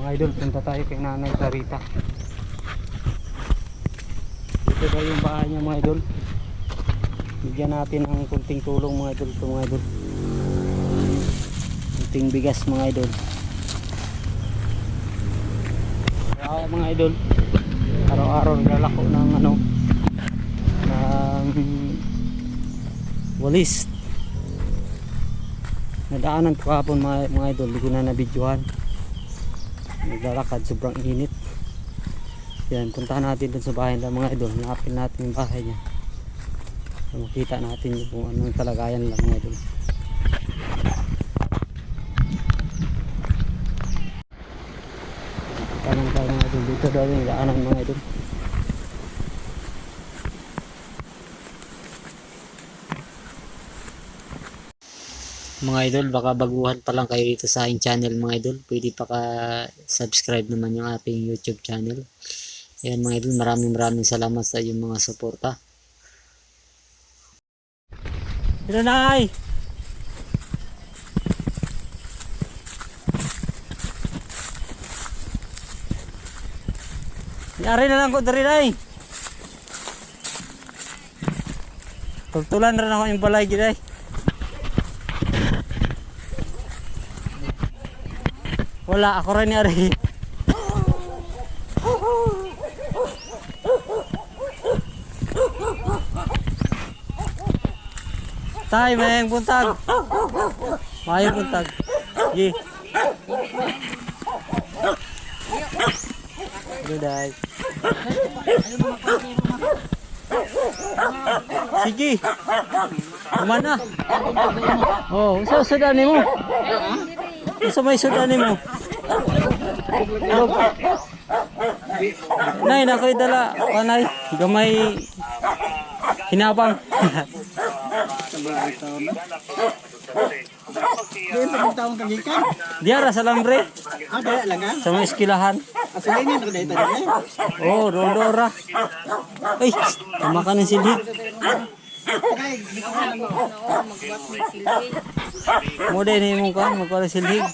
Mga idol, punta tayo kay Nanay Clarita. Dito daw yung bahay niya mga idol. Bigyan natin ng kunting tulong mga idol ito mga idol. Kunting bigas mga idol. Kaya mga idol, araw-araw naglalako ng ano, ng walis. Nadaanan kahapon mga, mga idol, hindi ko na nabidyohan naglalakad sobrang init. Yan puntahan natin dun sa bahay ng mga idol. Hanapin natin yung bahay niya. So, makita natin yung kung anong kalagayan lang mga idol. Tayo mga idol. Dito daw yung daanan mga idol mga idol baka baguhan pa lang kayo dito sa aking channel mga idol pwede pa ka subscribe naman yung ating youtube channel yan mga idol maraming maraming salamat sa iyong mga suporta Nanay! Yari na lang ko dari nay. Tultulan rin ako yung balay gid Wala, ako rin yari. Tay, may buntag. May buntag. Gi. Guday. Sige. Kumana. Oh, usa sudan mo. Usa may sudan mo. Nay, nakoy dala. Kanay, gamay hinabang. Di pa ng taong kagikan. Diara sa lambre, Ah, kaya lang ah. sa mga eskilahan. Asalinin ko dito din eh. Oh, Rodora. Ay, tama ka ng silhig. Mo din ni mo ka, magkala silhig.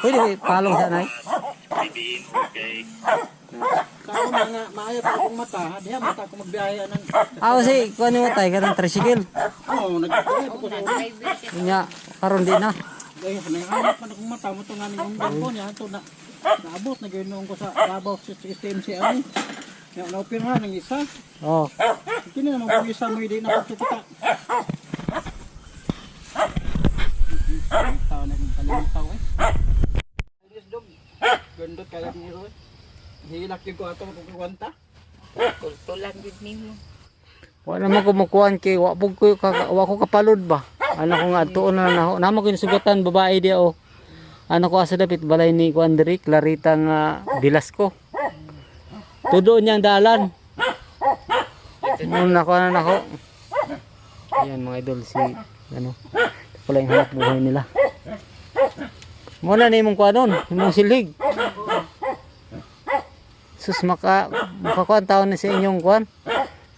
Pwede palong sa nay. Kao na nga, maayo pa akong mata. Diya, mata ko magbiyaya ng... Ah, kasi kuha mo tayo ka ng tricycle. Oo, nagkakaya ko sa ulo. Nya, karon din na. Gaya, nanganap man akong mata mo ito nga ning umdan ko niya. Ito na, naabot na ganoon ko sa Davao System si Ani. Yung naupirhan ng isa. Oh, Hindi na naman kung isa mo hindi na pagkikita. Tao na yung kalimutan ko eh. Alis dog. Gandot kaya ni Roy. Hilak yung ko ato magkukwanta. Tulan gid nimo. wala naman kumukuhan kay wa pug ko wa ko kapalod ba. Ano ko nga tuon na na namo ko sugatan babae dia o. Ano ko asa dapit balay ni Kuan diri Clarita nga Velasco. Tudo niyang dalan. Muna ko na nako. Ayan mga idol si ano. Pala yung hanap buhay nila. Muna na imong kuanon, imong silig. Sus maka makakuan taon na sa inyong kuan.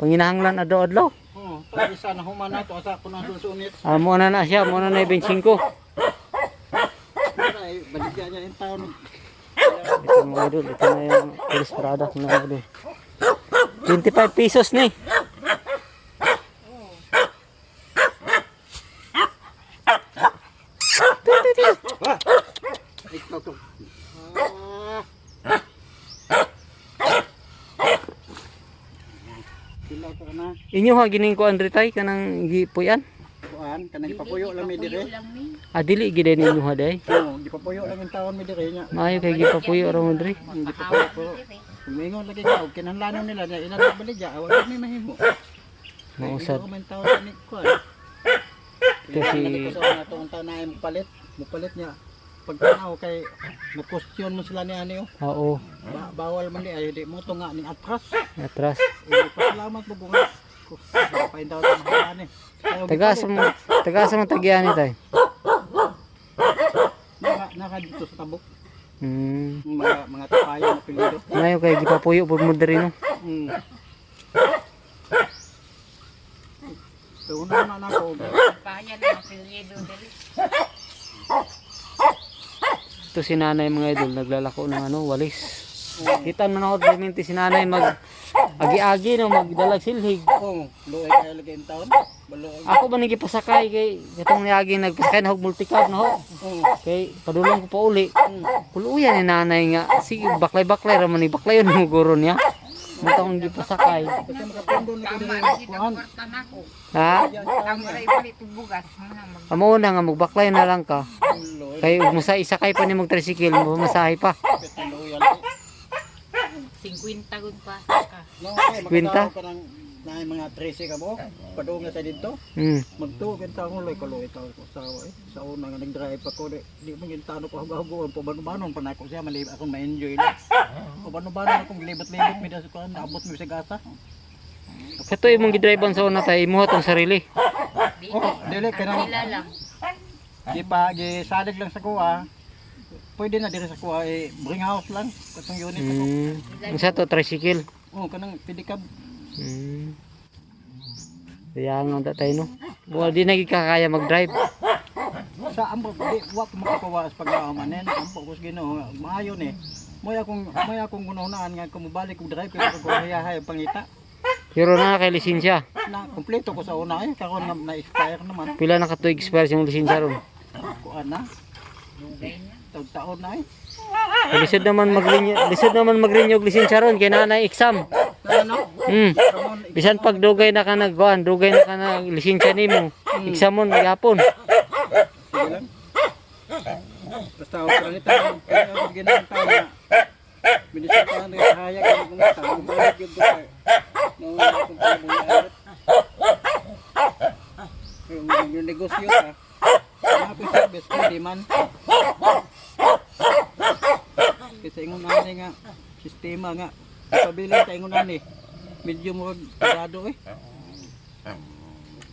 Panginahanglan adlaw-adlaw. Oo, pag isa na humana to asa ko na susunit. Ah, muna na siya, muna na 25. Ay, baligyan niya yung taon. Ito mga idol, ito na yung police product na idol. 25 pesos ni. Ikaw to. Silaw to na. Inyo ha gining ko Andre tay kanang gipuyan. Kuan, kanang papuyo lang mi dire. Ah dili gid ninyo ha day. Oo, gipapuyo lang taon mi dire nya. Maayo kay gipapuyo ra mo pa pa po. Kumingon lagi ka, og kinahanglanon nila na ilang baligya, awag mi mahimo. Mausad. Hindi ko man taon ni ko. Kasi to taon na mo palit, mo palit niya. Pag tanaw kay na-question mo sila ni ani oh. oo, Ba- bawal man di ay di mo to nga ning atras. atras. Pasalamat mo bunga. Pain daw ta mahani. Taga sa mo, taga sa mo tagyan ni tay. naka, naka dito sa tabok. Hmm. Mga mga tapayan na pilido. Ngayon kay gipapuyo pud mo diri no. Mm. So, una na na ako. Bayan na apelyido dali. Ito si nanay mga idol, naglalako ng ano, walis. Kita man ako deminti si nanay mag agi-agi no, magdalag silhig. Oh, luoy lagi. Baluoy. Ako ba nigi pasakay kay itong niagi nagpasakay na hog multicab na ho. Kay padulong ko pa uli. Puluyan ni nanay nga. Sige, baklay-baklay raman ni baklayon mo guro niya. Kuan. kwarta nako. Ha? Ra Amo na nga magbaklay na lang ka. Kay musa isakay pa ni mag tricycle, masahe pa. Kapit na luoy yan. 50 gud pa ka. No, kay Kwenta? makadaw ka ng na mga 13 ka mo. Padung nga sa dito. Hmm. Magtuo luoy ko luoy taon ko sa eh. Sa una nga nag-drive ako di, di mo yung tano ko hagahugon po bano-banon pa na ako siya malib akong ma-enjoy na. O bano-banon akong libot-libot mi sa kuan naabot mi sa gasa. Kato imong gidrivean sa una tay imuha tong sarili. Oh, dili sila lang. Di pa, gi salig lang sa kuha. Pwede na diri sa kuha, eh, bring house lang. Katong unit ako. Hmm. Isa to tricycle. Oh, kanang pedicab. Hmm. Kaya nga da tayo no. Wala di na kakaya mag-drive. Sa ambo, di, wa ko makakuha sa pag-aamanin. Ambo ko ginoo, maayo ni. Moy akong, moy akong gununaan nga kung mabalik og drive, kaya ko hayahay ang pangita. Pero na kay lisensya. Na, kompleto ko sa una eh, karon na, na-expire naman. Pila na katuig expire yung lisensya ron. Kuan na. Taon-taon na eh. Lisod naman mag-renew, lisod naman mag-renew og lisensya ron kay nanay exam. Ano? Hmm. Ramon, Bisan pag dugay na ka nagkuhan, dugay na ka na lisensya nimo. Exam mo lang. Basta ako sa nito, kaya ako ginang tao na. Binisip ko ang hayag ko kung tao, balik yung buka. Noong akong. Yung, yung negosyo ka, mga ko service, pwede man. Kasi ingon nani nga, sistema nga, pabiling sa ingon nani, medyo mo pagado eh.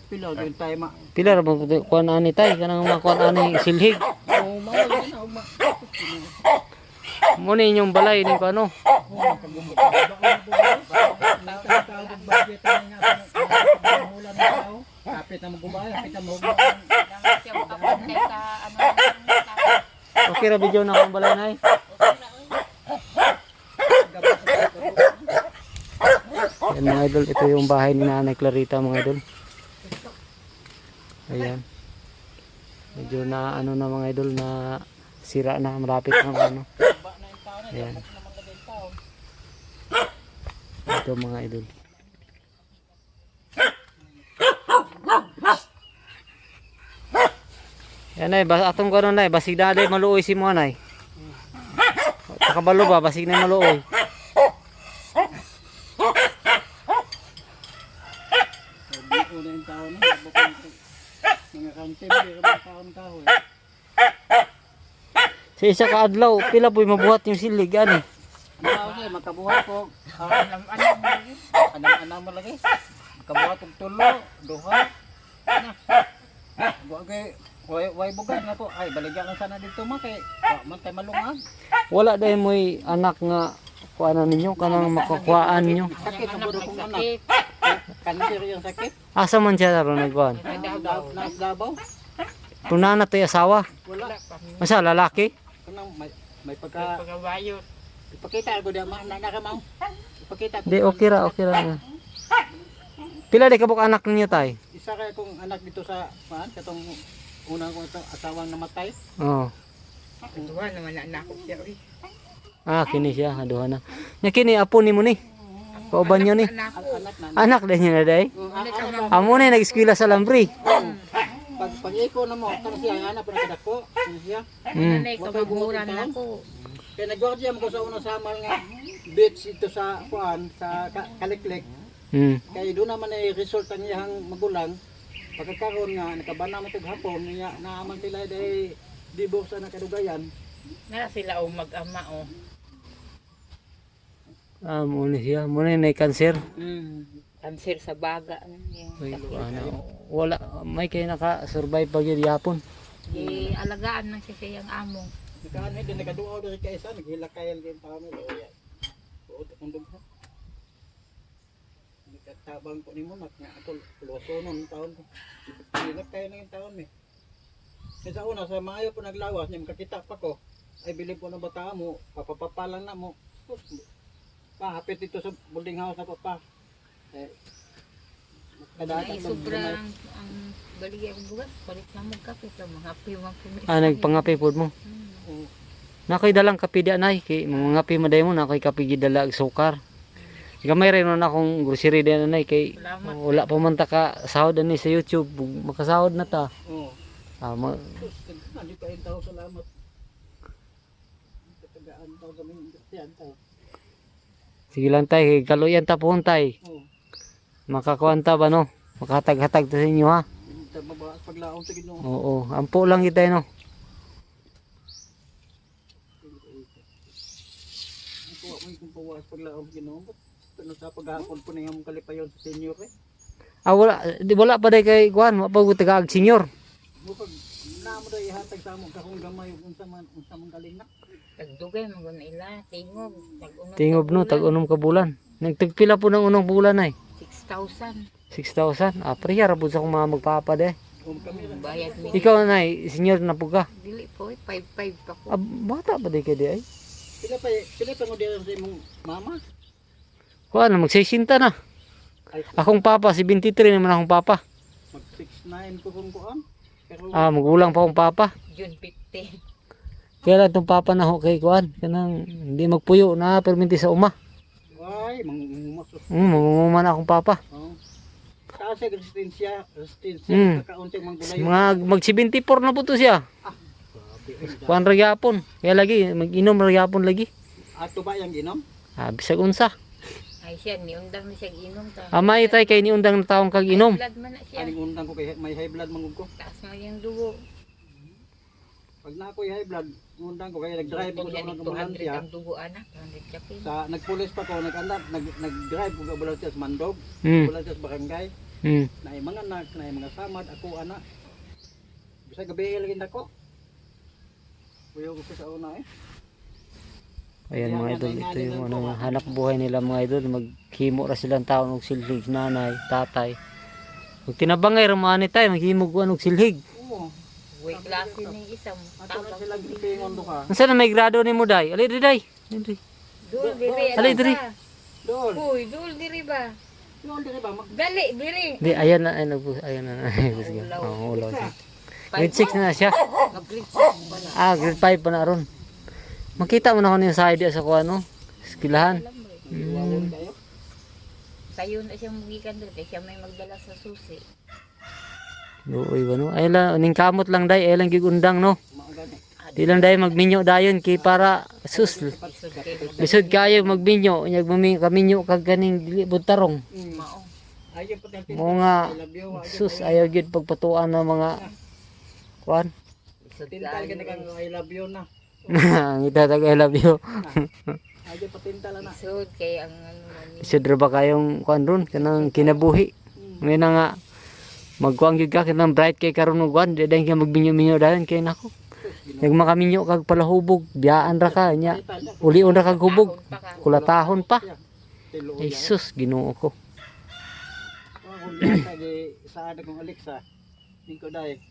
Pila yung tayo ma. Pila ra bang kuan ani tay kanang mga kuan ani silhig. Oh, mawala na, uma. Mo ni inyong balay ni ano. Kapit na magubaya, kapit na magubaya. Lang siya makapunta sa ano. Okay ra na akong balay nay. Yan mga idol, ito yung bahay ni Nanay Clarita mga idol. Ayan. Medyo na ano na mga idol na sira na, malapit na ano. Ayan. Ito mga idol. Yan ay, bas atong gano'n na basig na day maluoy si mo nay. Takabalo ba, basig na maluoy. Sa isa ka adlaw, pila po'y mabuhat yung silig, ako siya, makabuhat ko. Alam alam mo yun. Anam-anam mo lagi. Makabuhat kong tulo, duha. Na. Buwan kay, way, way bugan nga po. Ay, baligyan lang sana dito ma kay, wa man tayo malungag. Wala dahil mo'y anak nga kuanan ninyo, kanang makakuhaan nyo. Sakit ang budo kong anak. Sakit. Cancer yung sakit. Asa man siya ron nagkuhan? Nadabaw. Nadabaw. Kung na to asawa, Wala. masa lalaki? Kanang may, may pagka, Pagawayo. ipakita ko diya, ma, na, nakamaw. Ipakita ko. Di, okay ra, okay ra. na. Pila di kabuk anak ninyo tay? Isa kaya kong anak dito sa, maan, katong unang kong ito, asawang namatay. Oo. Duha naman na anak ko siya. uy. Ah, kini siya, aduha na. Nya kini apo ni mo ni. Kauban nyo ni. Anak An- ko. anak na. Anak din niya na day. Mm, na. Amo na nag-eskwela sa Lambri. Pag, pag iko na mo, kang siya, anak pa na kadako. Ano siya? Mm. Nanay kabaguran ako. Kaya nagwardya mo ko sa unang samal nga beach ito sa kuan sa Ka- Kaliklik. Mm. Kaya doon naman ay result ang iyang magulang. Pagkakaroon nga nakabana mo tag hapon niya naaman sila dai divorce na kadugayan. Na sila o mag-ama o. Ah, mo ni siya. Mo na nay cancer. Mm. Cancer sa baga. ano. Uy, ano, wala may kay naka-survive pa gyud yapon. Di alagaan lang siya siyang amo. Nakaan din nakaduaw diri kay isa naghilakayan din tao nila. Oya. Uot ang Nakatabang ko nimo nak nga ako luwasonon taon ko. Hilakayan na yung taon eh. Kasi sa una sa maayo po naglawas niya makakita pa ko. Ay bilib ko na bata mo, papapapalan na mo. Pahapit dito sa building house na papa. Eh, Ay, kadatan sobrang ang baligya ang bugas. Palit na mo kape sa mga piwang pumili. Ah, nagpangapi po mo. Hmm. Nakoy dalang kape di anay. Kay mga ngapi maday mo, nakoy kape gidala og sukar. Gamay rin na akong grocery din anay. Kay Salamat. wala pa man ta ka sahod ani sa YouTube. Makasahod na ta. Oo. Ah, ma- hindi pa yung tao salamat. Katagaan tao kami yan tao. sige lang tay. Kay kaluyan ta po tay. Oo. Makakuanta ba no? Makahatag-hatag ta sa inyo ha. Hindi tayo mabakas paglaong sa ginoo. Oo, ampo lang kita no. Ang tuwa mo yung pawas paglaong sa ginoo. Ba't Ano sa paghapon po na yung kalipayon sa senior eh. Ah, wala, di wala pa day kay Kuan, wala pa ko taga senior. Bukag namo daw ihatag sa among kakong gamay ug unsa man unsa man galing na. Tagdugay mo guna ila. Tingob. Tingob no, tag unom ka bulan. Nagtagpila po ng unong bulan ay. 6,000. 6,000. Ah, priya ra pud sa akong mga magpapa de. Kung kami ra Bayad. Ikaw na senior na po ka. Dili po, eh, 5-5 pa ko. Ah, bata pa di kay di ay. pila pa pila pa mo diyan sa imong mama. Kuan, magsisinta na. Ay Akong papa, si 23 naman akong papa. mag 69 ko kung kuan. Pero Ah, magulang pa akong papa. June 15. Kaya lang itong papa na ho kay Kuan. Kanang hindi magpuyo na perminti sa uma. ay mangumasos. Hmm, mangunguma na akong papa. Oh. Taas sa resistensya, resistensya Mm. kakaunting manggulay. Mga mag 74 na po to siya. Kuan ra gyapon. Kaya lagi mag-inom ra gyapon lagi. Ato ba yung ginom? Ah, bisag unsa. Ay siya, niundang na siya inom. Ta. Amay tay kay niundang na taong kag inom. Blood man na siya. Aling undang ko kay may high blood mangug ko. Taas mo yung dugo. Pag na ako high blood, undang ko kay nag-drive ako sa unang ni 200 ambulansya. ang dugo anak. 200 kapin. Sa nagpulis pa ko, nag-andap, nag nag-drive ko sa ambulansya sa Mandog, Hmm. ambulansya sa barangay. Hmm. Na mga anak, na mga samad, ako anak. Bisa gabi lagi ako. Kuya ko sa una eh. Ayan mga idol, ito yung ano, hanap buhay nila mga idol. Maghimo ra silang taon og silhig, nanay, tatay. Kung tinabangay ra mga ni tay, maghimo ko og silhig. Oo. Uy, klase ni isang Ato na sila gipingon do ka. Unsa na may grado ni mo day? Ali day. Ali. Dul diri. Alay, diri. Doon. Uy, dul diri ba? Doon dire ba? Dali, diri. Di ayan na ayan na ayan na. Oh, ulaw. Grade 6 na siya. Ah, grade 5 pa na aron. Makita mo na ko niya sa idea sa kuha no. Skilahan. iwawon kayo. Na siya mugikan doon. Kaya siya may magdala sa susi. Luoy ba no? Ay lang, ning kamot lang day, ay lang gigundang no. Di lang day magminyo dayon kay para sus. Bisod kayo magminyo, nyag maminyo kaminyo kag ganing dili butarong. Mm. Mo nga sus ayaw gyud pagpatuan ng mga kuan. Tintal ka na kang I love you na. Ang itatag I love you. Ayaw pa tintal na. Isod kay ang ano man. Isod ra ba kayong kuan ron kanang kinabuhi. Ngay na nga magkuang gyud ka kanang bright kay karon og kuan, di dayon ka magminyo-minyo dayon kay nako. Nagmakaminyo kag palahubog, biyaan ra ka nya. Ulion ra kag hubog. Tahon pa ka. Kulatahon pa. Tilo Ay yan. sus, Ginoo ko. Sa ada kong Alexa. Tingko dai.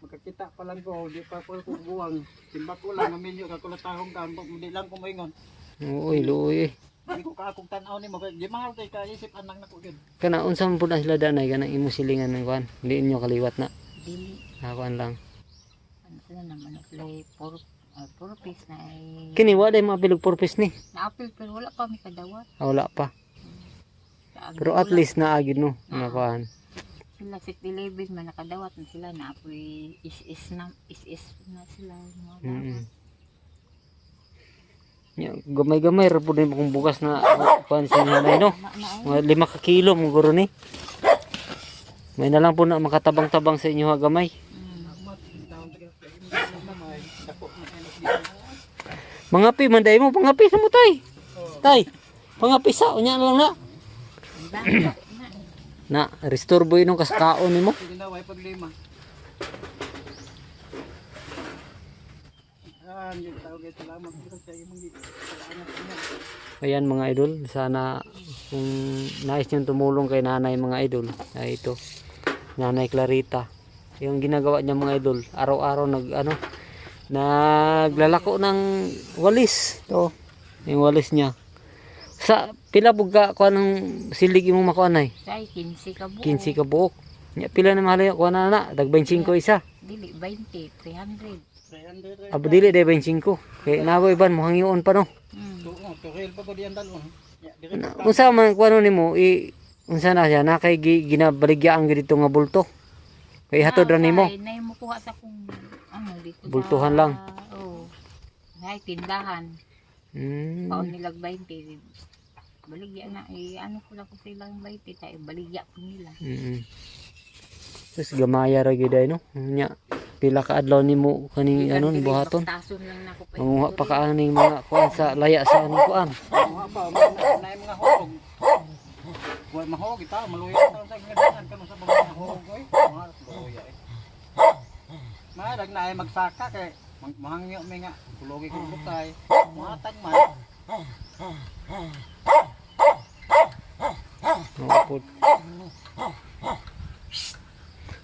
Magkakita pa lang ko, di pa ko ko buwang. Timba ko lang maminyo ka kula tahong ka, di lang ko moingon. Uy, luoy. eh. Di ko ka akong tanaw ni mo, di mahal kay ka isip anak na ko. Kana unsa man pud na sila danay kanang imo silingan ng kuan. Diin nyo kaliwat na. Dili. Nakuan lang. Ano sila naman. Ano sila puro, uh, puro piece na ay... Kini wa day mapilog purpose ni. Na-apil pero wala pa may kadawat. Ah, wala pa. Agi- Pero at least naagid no. Nga kuan. Sila sa Tilibis man nakadawat na sila na apoy is-is na is-is na sila mga Mm. Nya gamay-gamay ra pud kung bukas na kuan sa nanay no. Mga lima ka kilo mo guro ni. May na lang po na makatabang-tabang sa inyo ha gamay. mm. Mga pi manday mo pangapi sa mo tay. Tay. Pangapi sa unya lang na. Ang na. Na restore boy nung kaskaon nimo. Sige na way paglima. daan yung tawag ay salamat dito sa imong gid. Salamat niya. Ayan mga idol, sana kung nais niyong tumulong kay nanay mga idol, ay ito, nanay Clarita. Yung ginagawa niya mga idol, araw-araw nag ano, naglalako ng walis. To, yung walis niya. Sa pila buga ko anong silig imong makuha nay? Say, 15 ka buo. 15 ka buok. Nya pila na mahal ko na na, dag 25 isa. Dili, 20, 300. 300 Abo dili day 25. Kay nabo iban mo hangion pa no. Mm. to to hel pa ko diyan dalon. Unsa man kuno nimo i unsa na siya na kay gi- ginabaligya ang dito nga bulto. Kay hatod ra nimo. Ay, nay mo kuha sa kung ano dito Bultuhan lang. Oo. Ay, tindahan. Hmm. Paon nilag 20. Baligya na, eh, ano ko lang ko silang 20, tayo baligya ko nila. Mm. Tapos gamaya ra gyud ay no. Nya pila ka adlaw nimo kaning anon buhaton. Manguha pa ka aning mga kuan sa laya sa ano kuan. Mga pa na mga hog. Wa mahog ita maluya ta sa ganyan kanu sa mga hog oy. Mga luya eh. Madag na ay magsaka kay mahangyo mi nga kulogi ko butay. Matag man. Pud.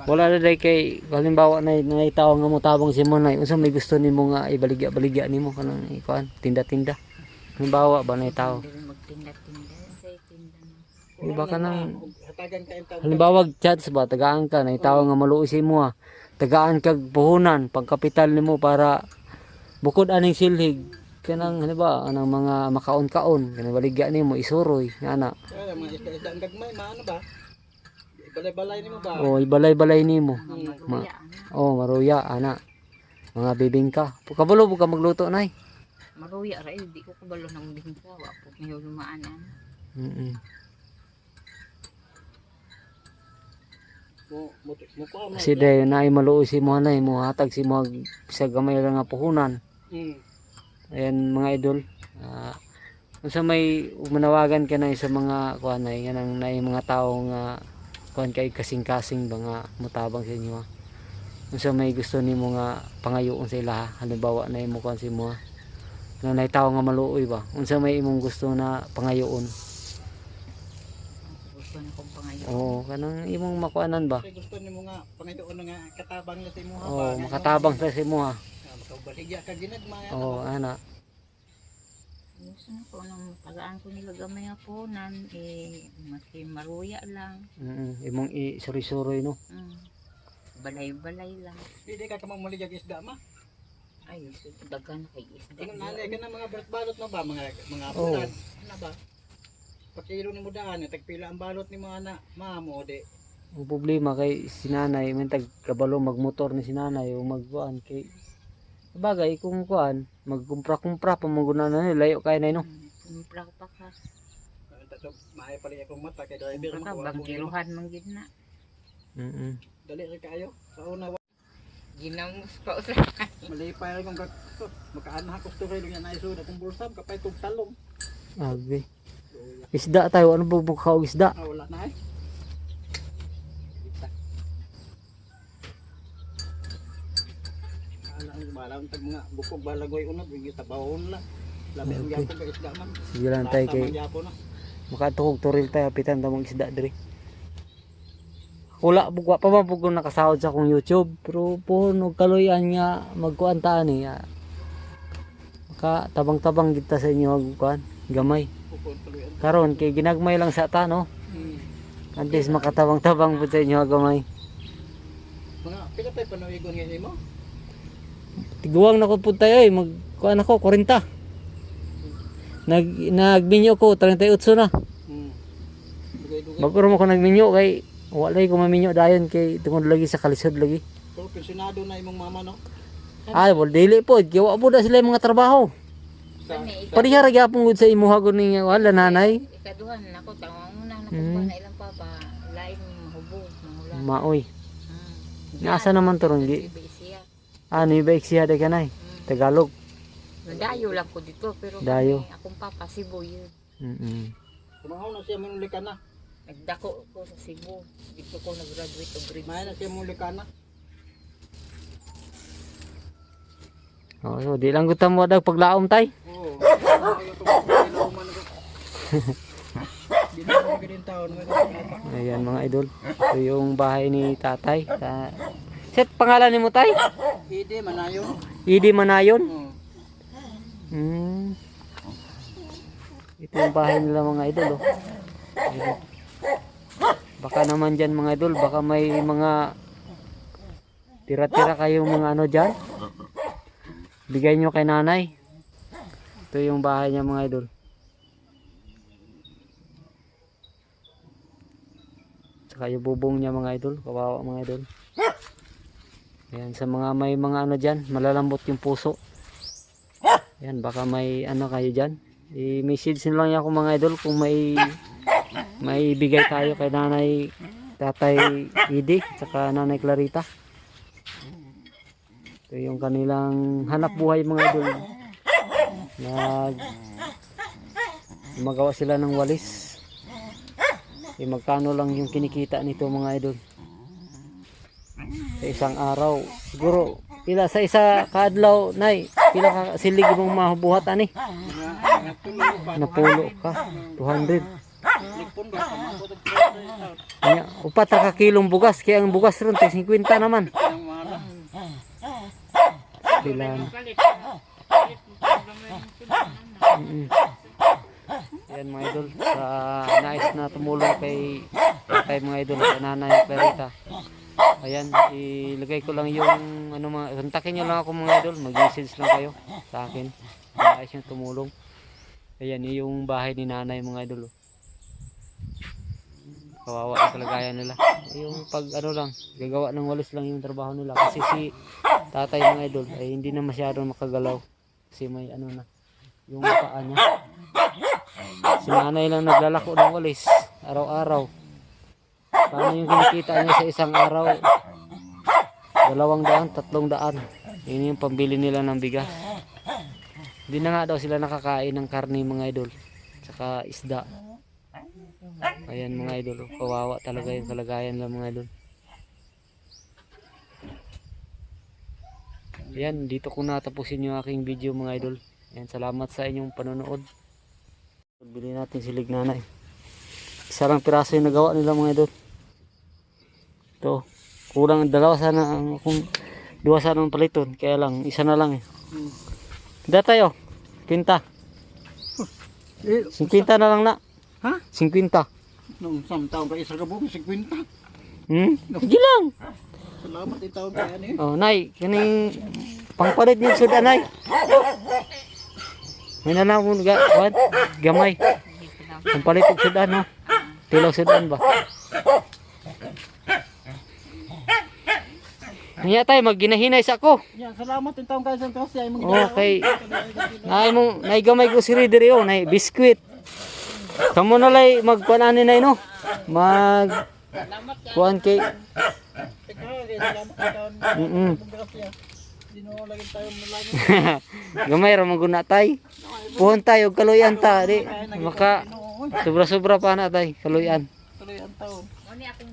Wala na day kay halimbawa na na tawo nga mo tabang si mo nay unsa may gusto nimo nga ibaligya-baligya nimo kanang ikuan tinda-tinda. Halimbawa ba na na. Iba ka nang halimbawa chats ba tagaan ka na tawo nga maluoy si mo ah. Tagaan kag puhunan pangkapital nimo para bukod aning silhig kanang halimbawa anang mga makaon-kaon kanang baligya nimo isuroy ana. Kaya mga isda-isda ang gagmay maano ba? Balay-balay nimo ba? O ibalay-balay nimo. Mga Ma- maruya. ano. Oh, maruya ana. Mga bibingka. Kabalo po ka magluto nay. Maruya ra, eh, di ko kabalo ng bingka. Wa po ngayon lumaanan. Mm. Mo. Kasi dahil na maluoy si mo nay mo hatag si mo sa gamay lang nga puhunan. Mm. Ayan mga idol. Ah, unsa may manawagan ka na sa mga kuan nay nga nang nay mga tao nga kuan kay kasing-kasing ba nga mutabang sa inyo. ah. Unsa may gusto nimo nga pangayoon sa ila halimbawa na imo kuan si mo. ah. Nga nay tao nga maluoy ba. Unsa may imong gusto na pangayoon? Gusto na kong pangayon. Oo, kanang imong makuanan ba? Gusto nimo nga pangayoon nga katabang na sa imo ha. Oo, ba? makatabang sa si mo ha. Makabaligya ka ginagmay. Oo, ana. Gusto na ko nang tagaan ko nila gamay nga punan. Eh, mati maruya lang. Mm, imong i-suri-suri no. Mm. Balay-balay lang. Hindi ka ka mamuligya isda ma. Ay, so, dagan na kay isda. Ingon nanay ka na mga balot mo ba mga mga Oo. bulan. Ano ba? Pakilo ni mo daan, tagpila ang balot ni mga anak, mamo de. Ang problema kay sinanay, may tag kabalo magmotor ni sinanay o magkuan kay bagay kung kuan magkumpra-kumpra pa maguna na ni layo kay nay no. Kumpra ko pa ka. Maay pala akong mata kay driver Kumpra mo bangkiruhan man gid na. Mm. Dali ra kayo. Sa una Ginamos pa usa. malipay ra kong kat makaanha ko story lang na iso akong bulsam kapay tug talong. Agbe. Isda tayo ano ba bukaw isda? Ah, wala na ay. Balang tag mga bukog balagoy unod yung tabawon la. Labi ang Okay. gyapon isda man. Sige lang tayo kay makatuhog turil tayo apitan ta mga isda diri. Wala bugwa pa ba ko nakasahod sa akong YouTube pero puhon og kaloyan nga magkuan ta ni. ah. Maka tabang-tabang kita sa inyo magkuan gamay. Bukod tuloy. Karon kay ginagmay lang sa ta no. Hmm. At least makatabang-tabang po sa inyo gamay. Mga pila tay panawigon ngayon mo? Tiguang na ko po tayo eh. Mag, kuan ako, 40. Nag, nagminyo ko, 38 na. Hmm. Mapuro mo ko nagminyo kay, walay ko maminyo dayon kay tungod lagi sa kalisod lagi. Pero pensionado na imong mama no? Ay, wal dili po, kiwa po na sila yung mga trabaho. Parihara gyapon gud sa imuha gud ni wala nanay. ikaduhan nako tawang una na Mm. ko na ilang papa lain mahubog mahula. Maoy. Mm. Nasa naman to ron gi. Iba siya. Ano iba iksiya de kanay? Mm. Tagalog. Dayo lang ko dito pero Dayo. kami, akong papa Cebu yun. Mm. kumahaw na siya manuli ka na. Nagdako ko sa Cebu. Dito ko nag-graduate of grade na siya manuli ka na. Oh, so, di lang gutam mo daw paglaom tay. Oo. Ayan mga idol. Ito yung bahay ni tatay. Ta Set pangalan ni mo tay? Hindi, manayon. Idi Manayon. Oo. Hmm. Ito yung bahay nila mga idol. Oh. Ayan. Baka naman dyan mga idol. Baka may mga tira-tira kayong mga ano dyan. Bigay nyo kay nanay. Ito yung bahay niya mga idol. Tsaka yung bubong niya mga idol. Kawawa mga idol. Ayan, sa mga may mga ano dyan, malalambot yung puso. Ayan, baka may ano kayo dyan. I-message nyo lang ako mga idol kung may may bigay tayo kay nanay tatay Idi tsaka nanay Clarita. Ito yung kanilang hanap buhay mga idol. Nag magawa sila ng walis. Eh, magkano lang yung kinikita nito mga idol sa isang araw. Siguro pila sa isa kadlaw nay. Pila ka silig mong mabuhat ani? Napulo ka. 200 Lipon ba? Kamabot ang taon. Anya, upat ka kilong bugas. Kaya ang bugas ron tay 50 naman. Pila Mm-mm. Yan mga idol. Sa nais na tumulong kay tatay mga idol at nanay Clarita ayan ilagay ko lang yung ano mga kontakin nyo lang ako mga idol mag message lang kayo sa akin. Nais nyo tumulong. Ayan yung bahay ni nanay mga idol oh. kawawa ang kalagayan nila. Yung pag ano lang gagawa ng walis lang yung trabaho nila. Kasi si tatay mga idol ay hindi na masyadong makagalaw. Kasi may ano na yung paa niya. Si nanay lang naglalako ng walis araw-araw paano yung kinikita niya sa isang araw? Dalawang daan, tatlong daan. Yun yung pambili nila ng bigas. Hindi na nga daw sila nakakain ng karne mga idol. Tsaka isda. Ayan mga idol. Kawawa talaga yung kalagayan ng mga idol. Ayan, dito ko natapusin yung aking video mga idol. Ayan, salamat sa inyong panonood. Bili natin silig nanay. Isa lang piraso yung nagawa nila mga idol. Ito, kulang dalawa sana ang kung dua sana ang paliton. Kaya lang, isa na lang eh. Hmm. Da tayo, pinta. Eh, 50 na lang na. Ha? 50. Nung isang taon ka isa ka buong 50. Hmm? Sige lang. Salamat yung taon kaya niyo. Oh, nay, kaning pangpalit ni sudan nay. May na mo ga, what? Gamay. Pangpalit og sudan no. Tilaw sudan ba? Niya tay magginahinay sa ako. Yan, salamat yung taon kaya sa kasi ay mga Okay. Nay mo, nay gamay ko siri diri oh, nay biskwit. Kamo na lay magkuan nay no. Mag kuan kay. Mm. Gamay ra maguna tay. Puhon tayo kaluyan ta di. Maka sobra-sobra pa na tay kaluyan. tuloy ang taon. Ano akong